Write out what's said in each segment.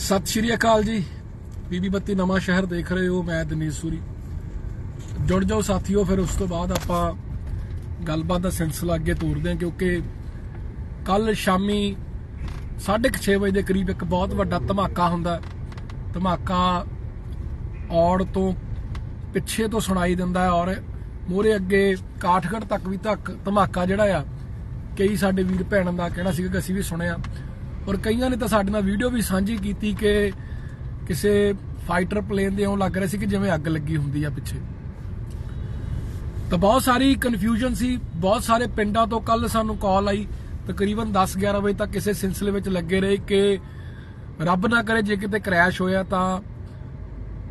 ਸਤਿ ਸ਼੍ਰੀ ਅਕਾਲ ਜੀ। ਬੀਬੀ ਬੱਤੀ ਨਵਾਂ ਸ਼ਹਿਰ ਦੇਖ ਰਹੇ ਹੋ, ਮੈਂ ਦਿਨੇਸ਼ ਸੂਰੀ। ਜੁੜ ਜਾਓ ਸਾਥੀਓ, ਫਿਰ ਉਸ ਤੋਂ ਬਾਅਦ ਆਪਾਂ ਗੱਲਬਾਤ ਦਾ ਸਿਲਸਿਲਾ ਅੱਗੇ ਤੋਰਦੇ ਹਾਂ, ਕਿਉਂਕਿ ਕੱਲ ਸ਼ਾਮੀ 6:30 ਵਜੇ ਦੇ ਕਰੀਬ ਇੱਕ ਬਹੁਤ ਵੱਡਾ ਧਮਾਕਾ ਹੁੰਦਾ ਧਮਾਕਾ ਔੜ ਤੋਂ ਪਿੱਛੇ ਤੋਂ ਸੁਣਾਈ ਦਿੰਦਾ ਹੈ ਔਰ ਮੋਰੇ ਅੱਗੇ ਕਾਠਗੜ ਤੱਕ ਵੀ ਧਮਾਕਾ ਜਿਹੜਾ ਆ, ਕਈ ਸਾਡੇ ਵੀਰ ਭੈਣਾਂ ਦਾ ਕਹਿਣਾ ਸੀਗਾ ਕਿ ਅਸੀਂ ਵੀ ਸੁਣਿਆ। ਔਰ ਕਈਆਂ ਨੇ ਤਾਂ ਸਾਡੇ ਨਾਲ ਵੀਡੀਓ ਵੀ ਸਾਂਝੀ ਕੀਤੀ ਕਿ ਕਿਸੇ ਫਾਈਟਰ ਪਲੇਨ ਦੇ ਇਉਂ ਲੱਗ ਰਿਹਾ ਸੀ ਕਿ ਜਿਵੇਂ ਅੱਗ ਲੱਗੀ ਹੁੰਦੀ ਆ ਪਿੱਛੇ। ਤਾਂ ਬਹੁਤ ਸਾਰੀ ਕਨਫਿਊਜ਼ਨ ਸੀ, ਬਹੁਤ ਸਾਰੇ ਪਿੰਡਾਂ ਤੋਂ ਕੱਲ ਸਾਨੂੰ ਕਾਲ ਆਈ, ਤਕਰੀਬਨ 10-11 ਵਜੇ ਤੱਕ ਕਿਸੇ ਸਿਲਸਿਲੇ ਵਿੱਚ ਲੱਗੇ ਰਹੇ ਕਿ ਰੱਬ ਨਾ ਕਰੇ ਜੇ ਕਿਤੇ ਕ੍ਰੈਸ਼ ਹੋਇਆ ਤਾਂ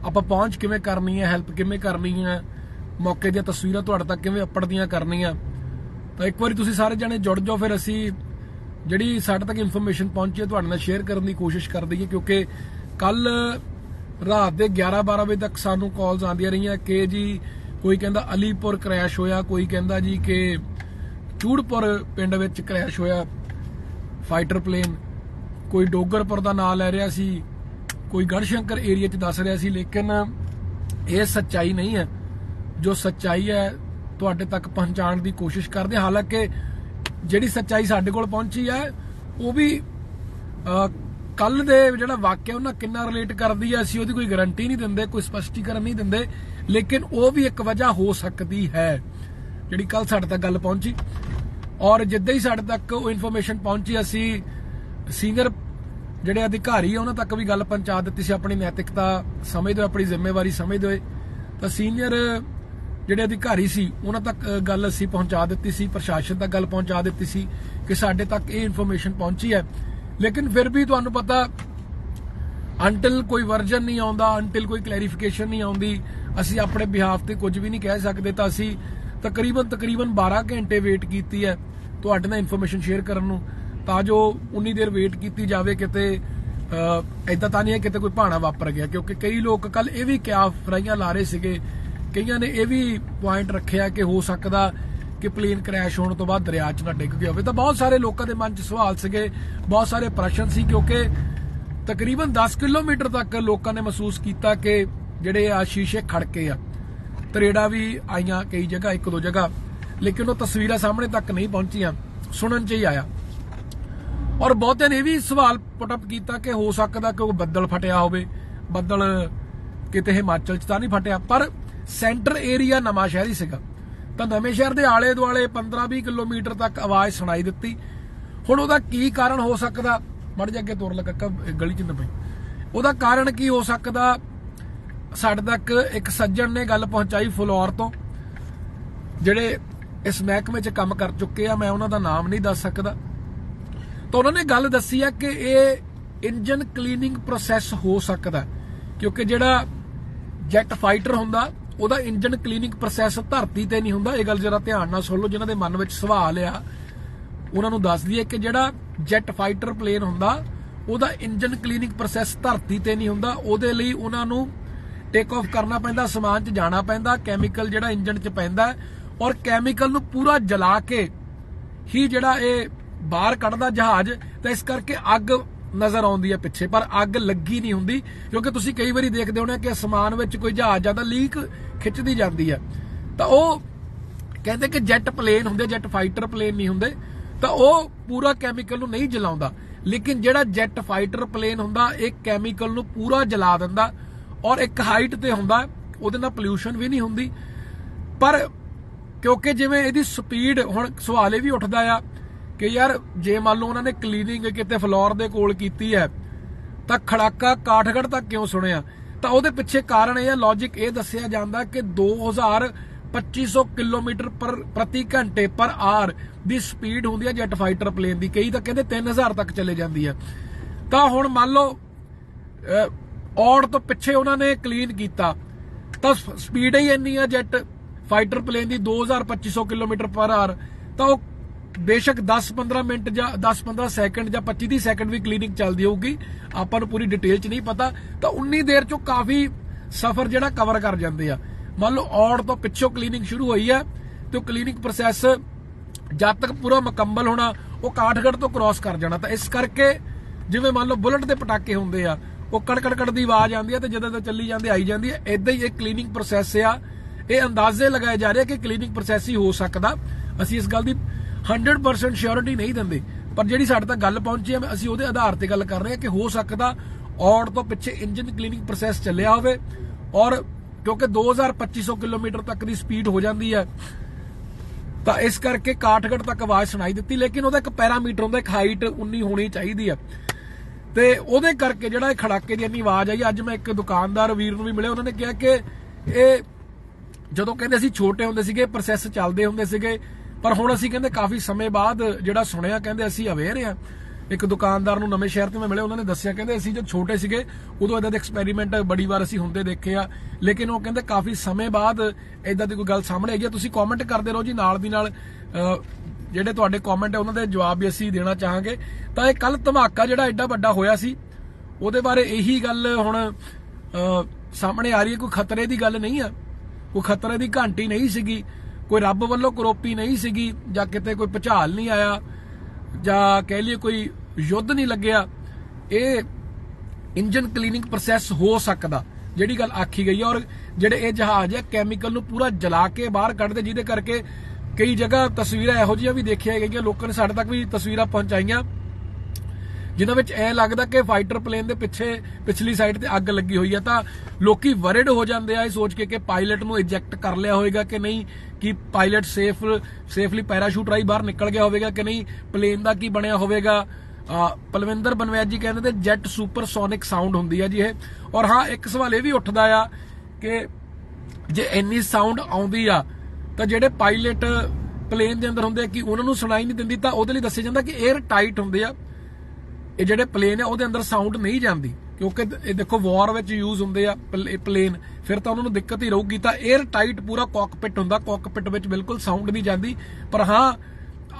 ਆਪਾਂ ਪਹੁੰਚ ਕਿਵੇਂ ਕਰਨੀ ਹੈ ਹੈਲਪ ਕਿਵੇਂ ਕਰਨੀ ਹੈ, ਮੌਕੇ ਦੀਆਂ ਤਸਵੀਰਾਂ ਤੁਹਾਡੇ ਤੱਕ ਕਿਵੇਂ ਅਪੜਦੀਆਂ ਕਰਨੀਆਂ। ਤਾਂ ਇੱਕ ਵਾਰੀ ਤੁਸੀਂ ਸਾਰੇ ਜਣੇ ਜੁੜ ਜਾਓ, ਫਿਰ ਅਸੀਂ ਜਿਹੜੀ ਸਾਡੇ ਤੱਕ ਇਨਫੋਰਮੇਸ਼ਨ ਪਹੁੰਚੀ ਹੈ, ਤੁਹਾਡੇ ਨਾਲ ਸ਼ੇਅਰ ਕਰਨ ਦੀ ਕੋਸ਼ਿਸ਼ ਕਰਦੇ ਹਾਂ ਕਿਉਂਕਿ ਕੱਲ ਰਾਤ ਦੇ 11-12 ਵਜੇ ਤੱਕ ਸਾਨੂੰ ਕਾਲਸ ਆਉਂਦੀਆਂ ਰਹੀਆਂ ਕਿ ਜੀ ਕੋਈ ਕਹਿੰਦਾ ਅਲੀਪੁਰ ਕ੍ਰੈਸ਼ ਹੋਇਆ, ਕੋਈ ਕਹਿੰਦਾ ਜੀ ਕਿ ਚੂੜਪੁਰ ਪਿੰਡ ਵਿੱਚ ਕ੍ਰੈਸ਼ ਹੋਇਆ ਫਾਈਟਰ ਪਲੇਨ ਕੋਈ ਡੋਗਰਪੁਰ ਦਾ ਨਾਮ ਲੈ ਰਿਹਾ ਸੀ, ਕੋਈ ਗੜਸ਼ੰਕਰ ਏਰੀਆ 'ਚ ਦੱਸ ਰਿਹਾ ਸੀ, ਲੇਕਿਨ ਇਹ ਸੱਚਾਈ ਨਹੀਂ ਹੈ। ਜੋ ਸੱਚਾਈ ਹੈ, ਤੁਹਾਡੇ ਤੱਕ ਪਹੁੰਚਾਉਣ ਦੀ ਕੋਸ਼ਿਸ਼ ਕਰਦੇ ਹਾਲਾਂਕਿ ਜਿਹੜੀ ਸੱਚਾਈ ਸਾਡੇ ਕੋਲ ਪਹੁੰਚੀ ਹੈ, ਉਹ ਵੀ ਕੱਲ ਦੇ ਜਿਹੜਾ ਵਾਕਿਆ ਉਹਨਾਂ ਕਿੰਨਾ ਰਿਲੇਟ ਕਰਦੀ ਹੈ, ਅਸੀਂ ਉਹਦੀ ਕੋਈ ਗਾਰੰਟੀ ਨਹੀਂ ਦਿੰਦੇ, ਕੋਈ ਸਪਸ਼ਟੀਕਰਨ ਨਹੀਂ ਦਿੰਦੇ, ਲੇਕਿਨ ਉਹ ਵੀ ਇੱਕ ਵਜ੍ਹਾ ਹੋ ਸਕਦੀ ਹੈ। ਜਿਹੜੀ ਕੱਲ ਸਾਡੇ ਤੱਕ ਗੱਲ ਪਹੁੰਚੀ। ਔਰ ਜਿੱਦਾਂ ਹੀ ਸਾਡੇ ਤੱਕ ਉਹ ਇਨਫੋਰਮੇਸ਼ਨ ਪਹੁੰਚੀ, ਅਸੀਂ ਸੀਨੀਅਰ ਜਿਹੜੇ ਅਧਿਕਾਰੀ ਆ, ਉਹਨਾਂ ਤੱਕ ਵੀ ਗੱਲ ਪਹੁੰਚਾ ਦਿੱਤੀ ਸੀ ਆਪਣੀ ਨੈਤਿਕਤਾ ਸਮਝਦੇ ਹੋਏ, ਆਪਣੀ ਜ਼ਿੰਮੇਵਾਰੀ ਸਮਝਦੇ ਹੋਏ। ਤਾਂ ਸੀਨੀਅਰ ਜਿਹੜੇ ਅਧਿਕਾਰੀ ਸੀ, ਉਹਨਾਂ ਤੱਕ ਗੱਲ ਅਸੀਂ ਪਹੁੰਚਾ ਦਿੱਤੀ ਸੀ, ਪ੍ਰਸ਼ਾਸਨ ਤੱਕ ਗੱਲ ਪਹੁੰਚਾ ਦਿੱਤੀ ਸੀ ਕਿ ਸਾਡੇ ਤੱਕ ਇਹ ਇਨਫੋਰਮੇਸ਼ਨ ਪਹੁੰਚੀ ਹੈ। ਲੇਕਿਨ ਫਿਰ ਵੀ ਤੁਹਾਨੂੰ ਪਤਾ ਅੰਟਿਲ ਕੋਈ ਵਰਜਨ ਨਹੀਂ ਆਉਂਦਾ ਅੰਟਿਲ ਕੋਈ ਕਲੈਰੀਫਿਕੇਸ਼ਨ ਨਹੀਂ ਆਉਂਦੀ, ਅਸੀਂ ਆਪਣੇ ਬਿਹਾਫ ਤੇ ਕੁਝ ਵੀ ਨਹੀਂ ਕਹਿ ਸਕਦੇ ਤਾਂ ਅਸੀਂ ਤਕਰੀਬਨ ਤਕਰੀਬਨ 12 ਘੰਟੇ ਵੇਟ ਕੀਤੀ ਹੈ ਤੁਹਾਡੇ ਨਾਲ ਇਨਫੋਰਮੇਸ਼ਨ ਸ਼ੇਅਰ ਕਰਨ ਨੂੰ। ਤਾਂ ਜੋ ਉਨੀ ਦੇਰ ਵੇਟ ਕੀਤੀ ਜਾਵੇ ਕਿਤੇ ਐਦਾਂ ਤਾਂ ਨਹੀਂ ਹੈ ਕਿਤੇ ਕੋਈ ਭਾਣਾ ਵਾਪਰ ਗਿਆ, ਕਿਉਂਕਿ ਕਈ ਲੋਕ ਕੱਲ ਇਹ ਵੀ ਕਿਆ ਫਰਾਈਆਂ ਲਾ ਰਹੇ ਸੀਗੇ ਕਈਆਂ ਨੇ ਇਹ ਵੀ ਪੁਆਇੰਟ ਰੱਖਿਆ ਕਿ ਹੋ ਸਕਦਾ ਕਿ ਪਲੇਨ ਕ੍ਰੈਸ਼ ਹੋਣ ਤੋਂ ਬਾਅਦ ਦਰਿਆ 'ਚ ਨਾ ਡਿੱਗ ਗਿਆ ਹੋਵੇ। ਤਾਂ ਬਹੁਤ ਸਾਰੇ ਲੋਕਾਂ ਦੇ ਮਨ 'ਚ ਸਵਾਲ ਸੀਗੇ, ਬਹੁਤ ਸਾਰੇ ਪ੍ਰਸ਼ਨ ਸੀ ਕਿਉਂਕਿ ਤਕਰੀਬਨ 10 ਕਿਲੋਮੀਟਰ ਤੱਕ ਲੋਕਾਂ ਨੇ ਮਹਿਸੂਸ ਕੀਤਾ ਕਿ ਜਿਹੜੇ ਆ ਸ਼ੀਸ਼ੇ ਖੜਕੇ ਆ। ਤਰੇੜਾ ਵੀ ਆਈਆਂ ਕਈ ਜਗ੍ਹਾ, ਇੱਕ ਦੋ ਜਗ੍ਹਾ, ਲੇਕਿਨ ਉਹ ਤਸਵੀਰਾਂ ਸਾਹਮਣੇ ਤੱਕ ਨਹੀਂ ਪਹੁੰਚੀਆਂ, ਸੁਣਨ 'ਚ ਹੀ ਆਇਆ। ਔਰ ਬਹੁਤਿਆਂ ਨੇ ਇਹ ਵੀ ਸਵਾਲ ਪੁੱਟ ਅਪ ਕੀਤਾ ਕਿ ਹੋ ਸਕਦਾ ਕਿ ਉਹ ਬੱਦਲ ਫਟਿਆ ਹੋਵੇ। ਬੱਦਲ ਕਿਤੇ ਹਿਮਾਚਲ 'ਚ ਤਾਂ ਨਹੀਂ ਫਟਿਆ, ਪਰ ਸੈਂਟਰ ਏਰੀਆ ਨਵਾਂ ਸ਼ਹਿਰ ਹੀ ਸੀਗਾ। ਤਾਂ ਨਵੇਂ ਸ਼ਹਿਰ ਦੇ ਆਲੇ ਦੁਆਲੇ 15-20 ਕਿਲੋਮੀਟਰ ਤੱਕ ਆਵਾਜ਼ ਸੁਣਾਈ ਦਿੱਤੀ। ਹੁਣ ਉਹਦਾ ਕੀ ਕਾਰਨ ਹੋ ਸਕਦਾ? ਮੜ ਜਾ ਅੱਗੇ ਤੁਰ ਲੱਗਾ ਗਲੀ 'ਚ ਨਾ ਉਹਦਾ ਕਾਰਨ ਕੀ ਹੋ ਸਕਦਾ? ਸਾਡੇ ਤੱਕ ਇੱਕ ਸੱਜਣ ਨੇ ਗੱਲ ਪਹੁੰਚਾਈ ਫਲੋਰ ਤੋਂ, ਜਿਹੜੇ ਇਸ ਮਹਿਕਮੇ 'ਚ ਕੰਮ ਕਰ ਚੁੱਕੇ ਆ, ਮੈਂ ਉਹਨਾਂ ਦਾ ਨਾਮ ਨਹੀਂ ਦੱਸ ਸਕਦਾ। ਤਾਂ ਉਹਨਾਂ ਨੇ ਗੱਲ ਦੱਸੀ ਆ ਕਿ ਇਹ ਇੰਜਨ ਕਲੀਨਿੰਗ ਪ੍ਰੋਸੈਸ ਹੋ ਸਕਦਾ, ਕਿਉਂਕਿ ਜਿਹੜਾ ਜੈਟ ਫਾਈਟਰ ਹੁੰਦਾ ਉਹਦਾ ਇੰਜਨ ਕਲੀਨਿੰਗ ਪ੍ਰੋਸੈਸ ਧਰਤੀ ਤੇ ਨਹੀਂ ਹੁੰਦਾ। ਇਹ ਗੱਲ ਜਰਾ ਧਿਆਨ ਨਾਲ ਸੁਣ ਲਓ, ਜਿਨ੍ਹਾਂ ਦੇ ਮਨ ਵਿੱਚ ਸਵਾਲ ਆ, ਉਹਨਾਂ ਨੂੰ ਦੱਸ ਦਈਏ ਕਿ ਜਿਹੜਾ ਜੈਟ ਫਾਈਟਰ ਪਲੇਨ ਹੁੰਦਾ, ਉਹਦਾ ਇੰਜਨ ਕਲੀਨਿੰਗ ਪ੍ਰੋਸੈਸ ਧਰਤੀ ਤੇ ਨਹੀਂ ਹੁੰਦਾ। ਉਹਦੇ ਲਈ ਉਹਨਾਂ ਨੂੰ ਟੇਕ ਆਫ ਕਰਨਾ ਪੈਂਦਾ, ਸਮਾਨ 'ਚ ਜਾਣਾ ਪੈਂਦਾ ਕੈਮੀਕਲ ਜਿਹੜਾ ਇੰਜਨ 'ਚ ਪੈਂਦਾ ਔਰ ਕੈਮੀਕਲ ਨੂੰ ਪੂਰਾ ਜਲਾ ਕੇ ਹੀ ਜਿਹੜਾ ਇਹ ਬਾਹਰ ਕੱਢਦਾ ਜਹਾਜ਼, ਤਾਂ ਇਸ ਕਰਕੇ ਅੱਗ ਨਜ਼ਰ ਆਉਂਦੀ ਹੈ ਪਿੱਛੇ, ਪਰ ਅੱਗ ਲੱਗੀ ਨਹੀਂ ਹੁੰਦੀ, ਕਿਉਂਕਿ ਤੁਸੀਂ ਕਈ ਵਾਰੀ ਦੇਖਦੇ ਹੋਣੇ ਕਿ ਅਸਮਾਨ ਵਿੱਚ ਕੋਈ ਜਹਾਜ਼ ਜਾਂਦਾ ਲੀਕ ਖਿੱਚਦੀ ਜਾਂਦੀ ਹੈ ਤਾਂ ਉਹ ਕਹਿੰਦੇ ਕਿ ਜੈਟ ਪਲੇਨ ਹੁੰਦੇ, ਜੈਟ ਫਾਈਟਰ ਪਲੇਨ ਨਹੀਂ ਹੁੰਦੇ, ਤਾਂ ਉਹ ਪੂਰਾ ਕੈਮੀਕਲ ਨੂੰ ਨਹੀਂ ਜਲਾਉਂਦਾ। ਲੇਕਿਨ ਜਿਹੜਾ ਜੈਟ ਫਾਈਟਰ ਪਲੇਨ ਹੁੰਦਾ, ਇਹ ਕੈਮੀਕਲ ਨੂੰ ਪੂਰਾ ਜਲਾ ਦਿੰਦਾ ਔਰ ਇੱਕ ਹਾਈਟ ਤੇ ਹੁੰਦਾ, ਉਹਦੇ ਨਾਲ ਪੋਲਿਊਸ਼ਨ ਵੀ ਨਹੀਂ ਹੁੰਦੀ। ਪਰ ਕਿਉਂਕਿ ਜਿਵੇਂ ਇਹਦੀ ਸਪੀਡ ਹੁਣ ਸਵਾਲ ਇਹ ਵੀ ਉੱਠਦਾ ਆ ਕਿ ਯਾਰ ਜੇ ਮੰਨ ਲਓ ਉਹਨਾਂ ਨੇ ਕਲੀਨਿੰਗ ਕਿਤੇ ਫਲੋਰ ਦੇ ਕੋਲ ਕੀਤੀ ਹੈ, ਤਾਂ ਖੜਾਕਾ ਕਾਠਗੜ ਤੱਕ ਕਿਉਂ ਸੁਣਿਆ? ਤਾਂ ਉਹਦੇ ਪਿੱਛੇ ਕਾਰਨ ਇਹ ਹੈ ਲੌਜੀਕ ਇਹ ਦੱਸਿਆ ਜਾਂਦਾ ਕਿ 2000 2500 ਕਿਲੋਮੀਟਰ ਪਰ ਪ੍ਰਤੀ ਘੰਟੇ ਪਰ ਆਰ ਦੀ ਸਪੀਡ ਹੁੰਦੀ ਹੈ ਜੈਟ ਫਾਈਟਰ ਪਲੇਨ ਦੀ। ਕਈ ਤਾਂ ਕਹਿੰਦੇ 3000 ਤੱਕ ਚਲੇ ਜਾਂਦੀ ਹੈ। ਤਾਂ ਹੁਣ ਮੰਨ ਲਓ ਔਰ ਤੋਂ ਪਿੱਛੇ ਉਹਨਾਂ ਨੇ ਕਲੀਨ ਕੀਤਾ, ਤਾਂ ਸਪੀਡ ਹੀ ਇੰਨੀ ਆ ਜੈਟ ਫਾਈਟਰ ਪਲੇਨ ਦੀ 2250 ਕਿਲੋਮੀਟਰ ਪਰ ਆਰ ਤਾਂ ਉਹ ਬੇਸ਼ੱਕ 10-15 ਮਿੰਟ ਜਾਂ 10-15 ਸੈਕਿੰਡ ਜਾਂ 25 ਸੈਕਿੰਡ ਵੀ ਕਲੀਨਿੰਗ ਚੱਲਦੀ ਹੋਊਗੀ। ਆਪਾਂ ਨੂੰ ਪੂਰੀ ਡਿਟੇਲ 'ਚ ਨਹੀਂ ਪਤਾ। ਤਾਂ ਉਨੀ ਦੇਰ 'ਚੋਂ ਕਾਫੀ ਸਫ਼ਰ ਜਿਹੜਾ ਕਵਰ ਕਰ ਜਾਂਦੇ ਆ। ਮੰਨ ਲਓ ਔੜ ਤੋਂ ਪਿੱਛੋਂ ਕਲੀਨਿੰਗ ਸ਼ੁਰੂ ਹੋਈ ਹੈ ਤੇ ਉਹ ਕਲੀਨਿੰਗ ਪ੍ਰੋਸੈਸ ਜਦ ਤੱਕ ਪੂਰਾ ਮੁਕੰਮਲ ਹੋਣਾ, ਉਹ ਕਾਠਗੜ੍ਹ ਤੋਂ ਕ੍ਰਾਸ ਕਰ ਜਾਣਾ। ਤਾਂ ਇਸ ਕਰਕੇ ਜਿਵੇਂ ਮੰਨ ਲਓ ਬੁਲਟ ਦੇ ਪਟਾਕੇ ਹੁੰਦੇ ਆ, ਉਹ ਕੜ ਕੜ ਦੀ ਆਵਾਜ਼ ਆਉਂਦੀ ਹੈ ਤੇ ਜਦੋਂ ਤੇ ਚੱਲੀ ਜਾਂਦੀ, ਆਈ ਜਾਂਦੀ ਹੈ ਇਦਾਂ ਹੀ ਇਹ ਕਲੀਨਿੰਗ ਪ੍ਰੋਸੈਸ ਆ। ਇਹ ਅੰਦਾਜ਼ੇ ਲਗਾਏ ਜਾ ਰਹੇ ਕਿ ਕਲੀਨਿੰਗ ਪ੍ਰੋਸੈਸ ਹੀ ਹੋ ਸਕਦਾ। ਅਸੀਂ ਇਸ ਗੱਲ ਦੀ 100% ਸ਼ੋਰਿਟੀ ਨਹੀਂ ਦਿੰਦੇ। ਪਰ ਜਿਹੜੀ ਸਾਡੇ ਤੱਕ ਗੱਲ ਪਹੁੰਚੀ ਹੈ, ਅਸੀਂ ਉਹਦੇ ਆਧਾਰ ਤੇ ਗੱਲ ਕਰ ਰਹੇ ਹਾਂ ਕਿ ਹੋ ਸਕਦਾ ਔੜ ਤੋਂ ਪਿੱਛੇ ਇੰਜਨ ਕਲੀਨਿੰਗ ਪ੍ਰੋਸੈਸ ਚੱਲਿਆ ਹੋਵੇ ਔਰ ਕਿਉਂਕਿ 2250 ਕਿਲੋਮੀਟਰ ਤੱਕ ਦੀ ਸਪੀਡ ਹੋ ਜਾਂਦੀ ਹੈ, ਤਾਂ ਇਸ ਕਰਕੇ ਕਾਠਗੜ ਤੱਕ ਆਵਾਜ਼ ਸੁਣਾਈ ਦਿੱਤੀ, ਲੇਕਿਨ ਉਹਦਾ ਇੱਕ ਪੈਰਾਮੀਟਰ ਹੁੰਦਾ, ਇੱਕ ਹਾਈਟ 19 ਹੋਣੀ ਚਾਹੀਦੀ ਹੈ। ਤੇ ਉਹਦੇ ਕਰਕੇ ਜਿਹੜਾ ਇਹ ਖੜਾਕੇ ਦੀ ਇੰਨੀ ਆਵਾਜ਼ ਆਈ, ਅੱਜ ਮੈਂ ਇੱਕ ਦੁਕਾਨਦਾਰ ਵੀਰ ਨੂੰ ਵੀ ਮਿਲਿਆ, ਉਹਨਾਂ ਨੇ ਕਿਹਾ ਕਿ ਇਹ ਜਦੋਂ ਕਹਿੰਦੇ ਅਸੀਂ ਛੋਟੇ ਹੁੰਦੇ ਸੀਗੇ ਪ੍ਰੋਸੈਸ ਚੱਲਦੇ ਹੁੰਦੇ ਸੀਗੇ ਪਰ ਹੁਣ ਅਸੀਂ ਕਹਿੰਦੇ ਕਾਫੀ ਸਮੇਂ ਬਾਅਦ ਜਿਹੜਾ ਸੁਣਿਆ, ਕਹਿੰਦੇ ਅਸੀਂ ਅਵੇਅਰ ਆ ਇੱਕ ਦੁਕਾਨਦਾਰ ਨੂੰ ਨਵੇਂ ਸ਼ਹਿਰ ਤੋਂ ਮੈਂ ਮਿਲਿਆ ਉਹਨਾਂ ਨੇ ਦੱਸਿਆ, ਕਹਿੰਦੇ ਅਸੀਂ ਜਦ ਛੋਟੇ ਸੀਗੇ, ਉਦੋਂ ਇਦਾਂ ਦੇ ਐਕਸਪੈਰੀਮੈਂਟ ਬੜੀ ਵਾਰ ਅਸੀਂ ਹੁੰਦੇ ਦੇਖੇ ਆ। ਲੇਕਿਨ ਉਹ ਕਹਿੰਦੇ ਕਾਫੀ ਸਮੇਂ ਬਾਅਦ ਇਦਾਂ ਦੀ ਕੋਈ ਗੱਲ ਸਾਹਮਣੇ ਆਈ ਹੈ ਤੁਸੀਂ ਕਮੈਂਟ ਕਰਦੇ ਰਹੋ ਜੀ, ਨਾਲ ਦੀ ਨਾਲ ਜਿਹੜੇ ਤੁਹਾਡੇ ਕਮੈਂਟ ਹੈ ਉਹਨਾਂ ਦੇ ਜਵਾਬ ਵੀ ਅਸੀਂ ਦੇਣਾ ਚਾਹਾਂਗੇ। ਤਾਂ ਇਹ ਕੱਲ ਧਮਾਕਾ ਜਿਹੜਾ ਐਡਾ ਵੱਡਾ ਹੋਇਆ ਸੀ, ਉਹਦੇ ਬਾਰੇ ਇਹੀ ਗੱਲ ਹੁਣ ਸਾਹਮਣੇ ਆ ਰਹੀ ਹੈ, ਕੋਈ ਖਤਰੇ ਦੀ ਗੱਲ ਨਹੀਂ ਆ। ਕੋਈ ਖਤਰੇ ਦੀ ਘੰਟੀ ਨਹੀਂ ਸੀਗੀ। ਕੋਈ ਰੱਬ ਵੱਲੋਂ ਕਰੋਪੀ ਨਹੀਂ ਸੀਗੀ ਜਾਂ ਕਿਤੇ ਕੋਈ ਭੁਚਾਲ ਨਹੀਂ ਆਇਆ ਜਾਂ ਕਹਿ ਲਈਏ ਕੋਈ ਯੁੱਧ ਨਹੀਂ ਲੱਗਿਆ, ਇਹ ਇੰਜਨ ਕਲੀਨਿੰਗ ਪ੍ਰੋਸੈਸ ਹੋ ਸਕਦਾ, ਜਿਹੜੀ ਗੱਲ ਆਖੀ ਗਈ ਹੈ ਔਰ ਜਿਹੜੇ ਇਹ ਜਹਾਜ਼ ਹੈ ਕੈਮੀਕਲ ਨੂੰ ਪੂਰਾ ਜਲਾ ਕੇ ਬਾਹਰ ਕੱਢਦੇ, ਜਿਹਦੇ ਕਰਕੇ ਕਈ ਜਗ੍ਹਾ ਤਸਵੀਰਾਂ ਇਹੋ ਜਿਹੀਆਂ ਵੀ ਦੇਖੀਆਂ ਗਈਆਂ, ਲੋਕਾਂ ਨੇ ਸਾਡੇ ਤੱਕ ਵੀ ਤਸਵੀਰਾਂ ਪਹੁੰਚਾਈਆਂ। ਜਿਨ੍ਹਾਂ ਵਿੱਚ ਐ ਲੱਗਦਾ ਕਿ ਫਾਈਟਰ ਪਲੇਨ ਦੇ ਪਿੱਛੇ, ਪਿਛਲੀ ਸਾਈਡ ਤੇ ਅੱਗ ਲੱਗੀ ਹੋਈ ਹੈ ਤਾਂ ਲੋਕੀ ਵਰਿਡ ਹੋ ਜਾਂਦੇ ਆ ਇਹ ਸੋਚ ਕੇ ਕਿ ਪਾਇਲਟ ਨੂੰ ਇਜੈਕਟ ਕਰ ਲਿਆ ਹੋਵੇਗਾ ਕਿ ਨਹੀਂ, ਕਿ ਪਾਇਲਟ ਸੇਫ ਸੇਫਲੀ ਪੈਰਾਸ਼ੂਟ ਰਾਹੀਂ ਬਾਹਰ ਨਿਕਲ ਗਿਆ ਹੋਵੇਗਾ ਕਿ ਨਹੀਂ ਪਲੇਨ ਦਾ ਕੀ ਬਣਿਆ ਹੋਵੇਗਾ। ਪਲਵਿੰਦਰ ਬਨਵੈਦ ਜੀ ਕਹਿੰਦੇ ਤੇ ਜੈਟ ਸੁਪਰਸੋਨਿਕ ਸਾਊਂਡ ਹੁੰਦੀ ਆ ਜੀ ਇਹ। ਔਰ ਹਾਂ, ਇੱਕ ਸਵਾਲ ਇਹ ਵੀ ਉੱਠਦਾ ਆ ਕਿ ਜੇ ਇੰਨੀ ਸਾਊਂਡ ਆਉਂਦੀ ਆ, ਤਾਂ ਜਿਹੜੇ ਪਾਇਲਟ ਪਲੇਨ ਦੇ ਅੰਦਰ ਹੁੰਦੇ ਆ, ਕਿ ਉਹਨਾਂ ਨੂੰ ਸੁਣਾਈ ਨਹੀਂ ਦਿੰਦੀ, ਤਾਂ ਉਹਦੇ ਲਈ ਦੱਸਿਆ ਜਾਂਦਾ ਕਿ 에ਅਰ ਟਾਈਟ ਹੁੰਦੇ ਆ। ਇਹ ਜਿਹੜੇ ਪਲੇਨ ਆ, ਉਹਦੇ ਅੰਦਰ ਸਾਊਂਡ ਨਹੀਂ ਜਾਂਦੀ। ਕਿਉਂਕਿ ਇਹ ਦੇਖੋ ਵਾਰ ਵਿੱਚ ਯੂਜ਼ ਹੁੰਦੇ ਆ ਪਲੇਨ ਫਿਰ ਤਾਂ ਉਹਨਾਂ ਨੂੰ ਦਿੱਕਤ ਹੀ ਰਹੂਗੀ ਤਾਂ 에ਅਰ ਟਾਈਟ ਪੂਰਾ ਕਾਕਪਿਟ ਹੁੰਦਾ। ਕਾਕਪਿਟ ਵਿੱਚ ਬਿਲਕੁਲ ਸਾਊਂਡ ਨਹੀਂ ਜਾਂਦੀ। ਪਰ ਹਾਂ,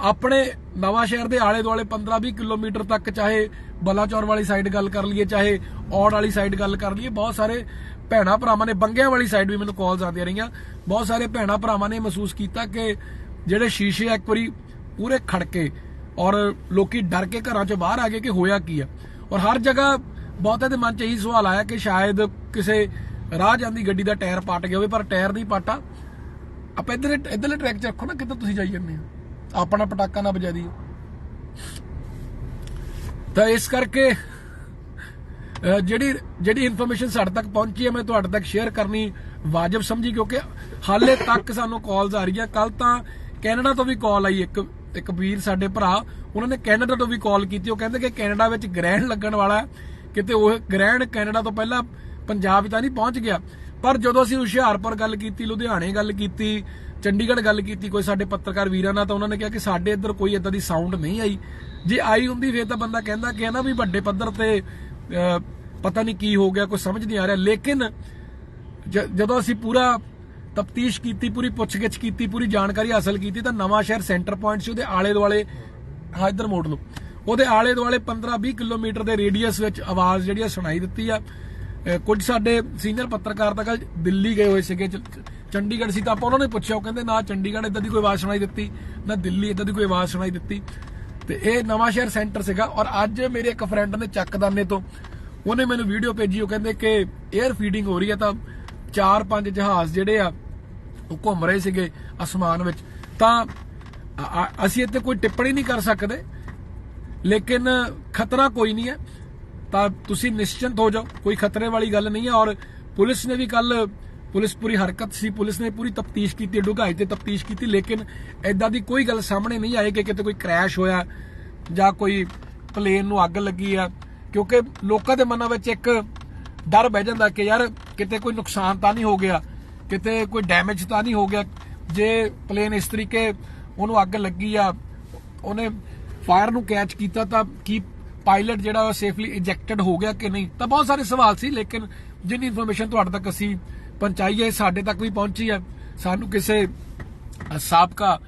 ਆਪਣੇ ਨਵਾਂ ਸ਼ਹਿਰ ਦੇ ਆਲੇ ਦੁਆਲੇ 15-20 ਕਿਲੋਮੀਟਰ ਤੱਕ ਚਾਹੇ ਬਲਾਚੌਰ ਵਾਲੀ ਸਾਈਡ ਗੱਲ ਕਰ ਲਈਏ, ਚਾਹੇ ਔੜ ਵਾਲੀ ਸਾਈਡ ਗੱਲ ਕਰ ਲਈਏ, ਬਹੁਤ ਸਾਰੇ ਭੈਣਾ ਭਰਾਵਾਂ ਨੇ, ਬੰਗਿਆਂ ਵਾਲੀ ਸਾਈਡ ਵੀ ਮੈਨੂੰ ਕਾਲਸ ਆਉਂਦੀਆਂ ਰਹੀਆਂ। ਬਹੁਤ ਸਾਰੇ ਭੈਣਾ ਭਰਾਵਾਂ ਨੇ ਮਹਿਸੂਸ ਕੀਤਾ ਕਿ ਜਿਹੜੇ ਸ਼ੀਸ਼ੇ ਆ, ਇੱਕ ਵਾਰੀ ਪੂਰੇ ਖੜਕੇ ਔਰ ਲੋਕੀ ਡਰ ਕੇ ਘਰਾਂ ਚੋਂ ਬਾਹਰ ਆ ਗਏ ਕਿ ਹੋਇਆ ਕੀ ਆ। ਔਰ ਹਰ ਜਗ੍ਹਾ ਬਹੁਤੇ ਦੇ ਮਨ 'ਚ ਇਹੀ ਸਵਾਲ ਆਇਆ ਕਿ ਸ਼ਾਇਦ ਕਿਸੇ ਰਾਹ ਜਾਂਦੀ ਗੱਡੀ ਦਾ ਟਾਇਰ ਪਟ ਗਿਆ ਹੋਵੇ, ਪਰ ਟਾਇਰ ਨਹੀਂ ਪਾਟਾ। ਆਪਾਂ ਇਧਰ ਇਧਰਲੇ ਟਰੈਕ 'ਚ ਰੱਖੋ ਨਾ, ਕਿੱਧਰ ਤੁਸੀਂ ਜਾਈ ਜਾਂਦੇ ਆ ਆਪਣਾ ਪਟਾਕਾ ਨਾ ਵਜਾ ਦਿਓ। ਤਾਂ ਇਸ ਕਰਕੇ ਜਿਹੜੀ ਜਿਹੜੀ ਇਨਫੋਰਮੇਸ਼ਨ ਸਾਡੇ ਤੱਕ ਪਹੁੰਚੀ ਹੈ, ਮੈਂ ਤੁਹਾਡੇ ਤੱਕ ਸ਼ੇਅਰ ਕਰਨੀ ਵਾਜਬ ਸਮਝੀ, ਕਿਉਂਕਿ ਹਾਲੇ ਤੱਕ ਸਾਨੂੰ ਕਾਲਸ ਆ ਰਹੀਆਂ। ਕੱਲ ਤਾਂ ਕੈਨੇਡਾ ਤੋਂ ਵੀ ਕਾਲ ਆਈ ਇੱਕ ਇੱਕ ਵੀਰ ਸਾਡੇ ਭਰਾ, ਉਹਨਾਂ ਨੇ ਕੈਨੇਡਾ ਤੋਂ ਵੀ ਕਾਲ ਕੀਤੀ, ਉਹ ਕਹਿੰਦੇ ਕਿ ਕੈਨੇਡਾ ਵਿੱਚ ਗ੍ਰਹਿਣ ਲੱਗਣ ਵਾਲਾ ਕਿਤੇ ਉਹ ਗ੍ਰਹਿਣ ਕੈਨੇਡਾ ਤੋਂ ਪਹਿਲਾਂ ਪੰਜਾਬ ਤਾਂ ਨਹੀਂ ਪਹੁੰਚ ਗਿਆ। ਪਰ ਜਦੋਂ ਅਸੀਂ ਹੁਸ਼ਿਆਰਪੁਰ ਗੱਲ ਕੀਤੀ, ਲੁਧਿਆਣੇ ਗੱਲ ਕੀਤੀ, ਚੰਡੀਗੜ੍ਹ ਗੱਲ ਕੀਤੀ, ਕੋਈ ਸਾਡੇ ਪੱਤਰਕਾਰ ਵੀਰਾਂ ਨਾਲ, ਤਾਂ ਉਹਨਾਂ ਨੇ ਕਿਹਾ ਕਿ ਸਾਡੇ ਇੱਧਰ ਕੋਈ ਇਦਾਂ ਦੀ ਸਾਊਂਡ ਨਹੀਂ ਆਈ। ਜੇ ਆਈ ਹੁੰਦੀ, ਫੇਰ ਤਾਂ ਬੰਦਾ ਕਹਿੰਦਾ ਕਿ ਹੈ ਨਾ ਵੀ ਵੱਡੇ ਪੱਧਰ ਤੇ ਪਤਾ ਨਹੀਂ ਕੀ ਹੋ ਗਿਆ, ਕੋਈ ਸਮਝ ਨਹੀਂ ਆ ਰਿਹਾ। ਲੇਕਿਨ ਜ- ਜਦੋਂ ਅਸੀਂ ਪੂਰਾ ਤਫਤੀਸ਼ ਕੀਤੀ, ਪੂਰੀ ਪੁੱਛਗਿੱਛ ਕੀਤੀ, ਪੂਰੀ ਜਾਣਕਾਰੀ ਹਾਸਲ ਕੀਤੀ ਤਾਂ ਨਵਾਂ ਸ਼ਹਿਰ ਸੈਂਟਰ ਪੁਆਇੰਟ ਸੀ ਉਹਦੇ ਆਲੇ ਦੁਆਲੇ ਹਾਂ ਮੋੜ ਲਓ। ਉਹਦੇ ਆਲੇ ਦੁਆਲੇ 15-20 ਕਿਲੋਮੀਟਰ ਦੇ ਰੇਡੀਅਸ ਵਿੱਚ ਆਵਾਜ਼ ਜਿਹੜੀ ਆ ਸੁਣਾਈ ਦਿੱਤੀ ਆ। ਕੁਝ ਸਾਡੇ ਸੀਨੀਅਰ ਪੱਤਰਕਾਰ ਤਾਂ ਕੱਲ ਦਿੱਲੀ ਗਏ ਹੋਏ ਸੀਗੇ ਚੰਡੀਗੜ੍ਹ ਸੀ ਤਾਂ ਆਪਾਂ ਉਹਨਾਂ ਨੇ ਪੁੱਛਿਆ, ਉਹ ਕਹਿੰਦੇ ਨਾ ਚੰਡੀਗੜ੍ਹ ਇਦਾਂ ਦੀ ਕੋਈ ਆਵਾਜ਼ ਸੁਣਾਈ ਦਿੱਤੀ, ਨਾ ਦਿੱਲੀ ਇਦਾਂ ਦੀ ਕੋਈ ਆਵਾਜ਼ ਸੁਣਾਈ ਦਿੱਤੀ। ਤੇ ਇਹ ਨਵਾਂ ਸ਼ਹਿਰ ਸੈਂਟਰ ਸੀਗਾ ਔਰ ਅੱਜ ਮੇਰੇ ਇੱਕ ਫਰੈਂਡ ਨੇ ਚੱਕਦਾਨੇ ਤੋਂ ਉਹਨੇ ਮੈਨੂੰ ਵੀਡੀਓ ਭੇਜੀ, ਉਹ ਕਹਿੰਦੇ ਕਿ 에ਅਰ ਫੀਡਿੰਗ ਹੋ ਰਹੀ ਹੈ ਤਾਂ ਚਾਰ ਪੰਜ ਜਹਾਜ਼ ਜਿਹੜੇ ਆ, ਉਹ ਘੁੰਮ ਰਹੇ ਸੀਗੇ ਅਸਮਾਨ ਵਿੱਚ। ਤਾਂ ਅਸੀਂ ਇੱਥੇ ਕੋਈ ਟਿੱਪਣੀ ਨਹੀਂ ਕਰ ਸਕਦੇ, ਲੇਕਿਨ ਖਤਰਾ ਕੋਈ ਨਹੀਂ ਹੈ। ਤਾਂ ਤੁਸੀਂ ਨਿਸ਼ਚਿੰਤ ਹੋ ਜਾਓ, ਕੋਈ ਖਤਰੇ ਵਾਲੀ ਗੱਲ ਨਹੀਂ ਹੈ। ਔਰ ਪੁਲਿਸ ਨੇ ਵੀ ਕੱਲ ਪੁਲਿਸ ਪੂਰੀ ਹਰਕਤ ਸੀ, ਪੁਲਿਸ ਨੇ ਪੂਰੀ ਤਫਤੀਸ਼ ਕੀਤੀ, ਡੂੰਘਾਈ ਤੇ ਤਫਤੀਸ਼ ਕੀਤੀ, ਲੇਕਿਨ ਐਦਾਂ ਦੀ ਕੋਈ ਗੱਲ ਸਾਹਮਣੇ ਨਹੀਂ ਆਈ ਕਿ ਕਿਤੇ ਕੋਈ ਕ੍ਰੈਸ਼ ਹੋਇਆ ਜਾਂ ਕੋਈ ਪਲੇਨ ਨੂੰ ਅੱਗ ਲੱਗੀ ਆ। ਕਿਉਂਕਿ ਲੋਕਾਂ ਦੇ ਮਨਾਂ ਵਿੱਚ ਇੱਕ ਡਰ ਬਹਿ ਜਾਂਦਾ ਕਿ ਯਾਰ ਕਿਤੇ ਕੋਈ ਨੁਕਸਾਨ ਤਾਂ ਨਹੀਂ ਹੋ ਗਿਆ, ਕਿਤੇ ਕੋਈ ਡੈਮੇਜ ਤਾਂ ਨਹੀਂ ਹੋ ਗਿਆ। ਜੇ ਪਲੇਨ ਇਸ ਤਰੀਕੇ ਉਹਨੂੰ ਅੱਗ ਲੱਗੀ ਆ, ਉਹਨੇ ਫਾਇਰ ਨੂੰ ਕੈਚ ਕੀਤਾ ਤਾਂ ਕੀ ਪਾਇਲਟ ਜਿਹੜਾ ਉਹ ਸੇਫਲੀ ਇਜੈਕਟਡ ਹੋ ਗਿਆ ਕਿ ਨਹੀਂ? ਤਾਂ ਬਹੁਤ ਸਾਰੇ ਸਵਾਲ ਸੀ, ਲੇਕਿਨ ਜਿੰਨੀ ਇਨਫੋਰਮੇਸ਼ਨ ਤੁਹਾਡੇ ਤੱਕ ਅਸੀਂ ਪਹੁੰਚਾਈ ਹੈ, ਸਾਡੇ ਤੱਕ ਵੀ ਪਹੁੰਚੀ ਹੈ। ਸਾਨੂੰ ਕਿਸੇ ਸਾਬਕਾ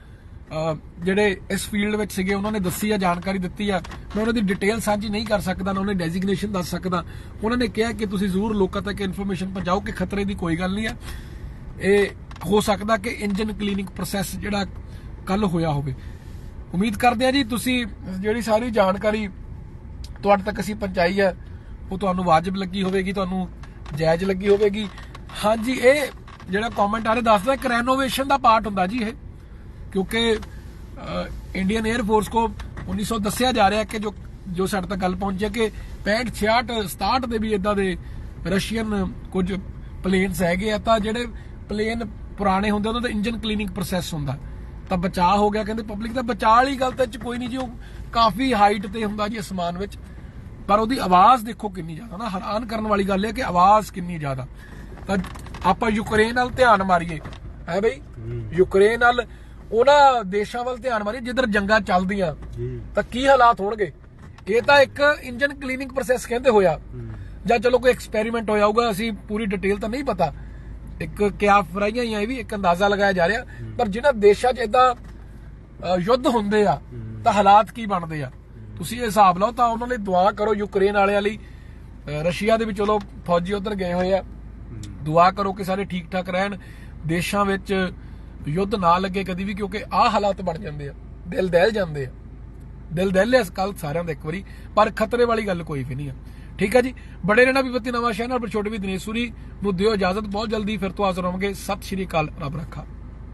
ਜਿਹੜੇ ਇਸ ਫੀਲਡ ਵਿੱਚ ਸੀਗੇ, ਉਹਨਾਂ ਨੇ ਦੱਸੀ ਆ, ਜਾਣਕਾਰੀ ਦਿੱਤੀ ਆ। ਮੈਂ ਉਹਨਾਂ ਦੀ ਡਿਟੇਲ ਸਾਂਝੀ ਨਹੀਂ ਕਰ ਸਕਦਾ, ਨਾ ਉਹਨਾਂ ਡੈਜ਼ਿਗਨੇਸ਼ਨ ਦੱਸ ਸਕਦਾ। ਉਹਨਾਂ ਨੇ ਕਿਹਾ ਕਿ ਤੁਸੀਂ ਜ਼ਰੂਰ ਲੋਕਾਂ ਤੱਕ ਇਨਫੋਰਮੇਸ਼ਨ ਪਹੁੰਚਾਓ ਕਿ ਖਤਰੇ ਦੀ ਕੋਈ ਗੱਲ ਨਹੀਂ ਆ। ਇਹ ਹੋ ਸਕਦਾ ਕਿ ਇੰਜਨ ਕਲੀਨਿੰਗ ਪ੍ਰੋਸੈਸ ਜਿਹੜਾ ਕੱਲ ਹੋਇਆ ਹੋਵੇ। ਉਮੀਦ ਕਰਦੇ ਆ ਜੀ, ਤੁਸੀਂ ਜਿਹੜੀ ਸਾਰੀ ਜਾਣਕਾਰੀ ਤੁਹਾਡੇ ਤੱਕ ਅਸੀਂ ਪਹੁੰਚਾਈ ਹੈ ਉਹ ਤੁਹਾਨੂੰ ਵਾਜਬ ਲੱਗੀ ਹੋਵੇਗੀ, ਤੁਹਾਨੂੰ ਜਾਇਜ਼ ਲੱਗੀ ਹੋਵੇਗੀ। ਹਾਂਜੀ, ਇਹ ਜਿਹੜਾ ਕਮੈਂਟ ਆ ਰਿਹਾ ਦੱਸਦਾ, ਇੱਕ ਰੈਨੋਵੇਸ਼ਨ ਦਾ ਪਾਰਟ ਹੁੰਦਾ ਜੀ ਇਹ। ਕਿਉਂਕਿ ਇੰਡੀਅਨ 에ਅਰ ਫੋਰਸ ਕੋ 1900 ਦੱਸਿਆ ਜਾ ਰਿਹਾ ਕਿ ਜੋ ਜੋ ਸਾਡੇ ਤੱਕ ਗੱਲ ਪਹੁੰਚੀ ਹੈ ਕਿ 65 66 67 ਦੇ ਵੀ ਇਦਾਂ ਦੇ ਰਸ਼ੀਅਨ ਕੁਝ ਪਲੇਨਸ ਹੈਗੇ ਆ ਤਾਂ ਜਿਹੜੇ ਪਲੇਨ ਪੁਰਾਣੇ ਹੁੰਦੇ ਉਹਨਾਂ ਦਾ ਇੰਜਨ ਕਲੀਨਿੰਗ ਪ੍ਰੋਸੈਸ ਹੁੰਦਾ। ਤਾਂ ਬਚਾਅ ਹੋ ਗਿਆ ਕਹਿੰਦੇ ਪਬਲਿਕ ਦਾ ਬਚਾਅ ਵਾਲੀ ਗੱਲ ਤਾਂ ਚ ਕੋਈ ਨਹੀਂ ਜੀ ਉਹ ਕਾਫੀ ਹਾਈਟ ਤੇ ਹੁੰਦਾ ਜੀ ਅਸਮਾਨ ਵਿੱਚ। ਪਰ ਉਹਦੀ ਆਵਾਜ਼ ਦੇਖੋ ਕਿੰਨੀ ਜ਼ਿਆਦਾ ਨਾ ਹੈਰਾਨ ਕਰਨ ਵਾਲੀ ਗੱਲ ਹੈ ਕਿ ਆਵਾਜ਼ ਕਿੰਨੀ ਜ਼ਿਆਦਾ। ਤਾਂ ਆਪਾਂ ਯੂਕਰੇਨ ਵੱਲ ਧਿਆਨ ਮਾਰੀਏ। ਹੈ ਬਈ? ਯੂਕਰੇਨ ਵੱਲ ਉਹਨਾਂ ਦੇਸ਼ਾਂ ਵੱਲ ਧਿਆਨ ਮਾਰੀਏ ਜਿੱਧਰ ਜੰਗਾਂ ਚੱਲਦੀਆਂ ਤਾਂ ਕੀ ਹਾਲਾਤ ਹੋਣਗੇ? ਇਹ ਤਾਂ ਇੱਕ ਇੰਜਨ ਕਲੀਨਿੰਗ ਪ੍ਰੋਸੈਸ ਕਹਿੰਦੇ ਹੋਇਆ। ਜਾਂ ਚਲੋ ਕੋਈ ਐਕਸਪੈਰੀਮੈਂਟ ਹੋਇਆ ਹੋਊਗਾ ਅਸੀਂ ਪੂਰੀ ਡਿਟੇਲ ਤਾਂ ਨਹੀਂ ਪਤਾ। ਇੱਕ ਕਿਆ ਫਰਾਈਆਂ ਹੀ ਆ ਇਹ ਵੀ ਇੱਕ ਅੰਦਾਜ਼ਾ ਲਗਾਇਆ ਜਾ ਰਿਹਾ। ਪਰ ਜਿਹਨਾਂ ਦੇਸ਼ਾਂ 'ਚ ਇਦਾਂ ਯੁੱਧ ਹੁੰਦੇ ਆ ਤਾਂ ਹਾਲਾਤ ਕੀ ਬਣਦੇ ਆ? ਤੁਸੀਂ ਇਹ ਹਿਸਾਬ ਲਓ ਤਾਂ ਉਹਨਾਂ ਲਈ ਦੁਆ ਕਰੋ ਯੂਕਰੇਨ ਵਾਲਿਆਂ ਲਈ। ਰਸ਼ੀਆ ਦੇ ਵੀ ਚਲੋ ਫੌਜੀ ਉਧਰ ਗਏ ਹੋਏ ਆ। ਦੁਆ ਕਰੋ ਕਿ ਸਾਰੇ ਠੀਕ ਠਾਕ ਰਹਿਣ। ਦੇਸ਼ਾਂ ਵਿੱਚ ਯੁੱਧ ਨਾ ਲੱਗੇ ਕਦੀ ਵੀ, ਕਿਉਂਕਿ ਆਹ ਹਾਲਾਤ ਬਣ ਜਾਂਦੇ ਆ। ਦਿਲ ਦਹਿਲ ਜਾਂਦੇ ਆ। ਦਿਲ ਦਹਿਲੇ ਕੱਲ ਸਾਰਿਆਂ ਦਾ ਇੱਕ ਵਾਰੀ, ਪਰ ਖਤਰੇ ਵਾਲੀ ਗੱਲ ਕੋਈ ਵੀ ਨਹੀਂ ਆ। ਠੀਕ ਹੈ ਜੀ? ਬੜੇ ਰਹਿਣਾ ਵਿਪਤੀ ਨਵਾਂ ਸ਼ਹਿਰ ਨਾਲ, ਪਰ ਛੋਟੇ ਵੀ ਦਿਨੇਸ਼ੂਰੀ ਨੂੰ ਦਿਓ ਇਜਾਜ਼ਤ। ਬਹੁਤ ਜਲਦੀ ਫਿਰ ਤੋਂ ਹਾਜ਼ਰ ਹੋਵਾਂਗੇ। ਸਤਿ ਸ਼੍ਰੀ ਅਕਾਲ, ਰੱਬ ਰੱਖਾ।